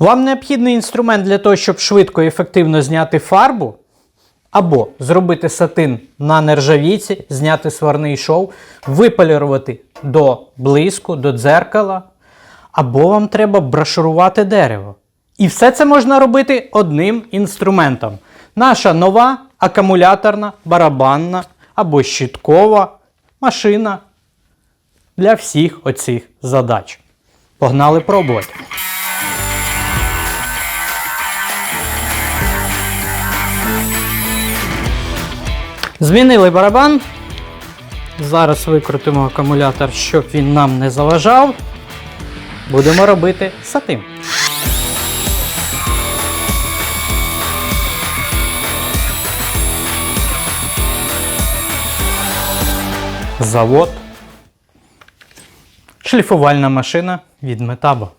Вам необхідний інструмент для того, щоб швидко і ефективно зняти фарбу, або зробити сатин на нержавійці, зняти сварний шов, виполірувати до блиску, до дзеркала, або вам треба брошурувати дерево. І все це можна робити одним інструментом. Наша нова акумуляторна, барабанна або щиткова машина для всіх оцих задач. Погнали пробувати. Змінили барабан. Зараз викрутимо акумулятор, щоб він нам не заважав. Будемо робити сатим. Завод. Шліфувальна машина від Метабо.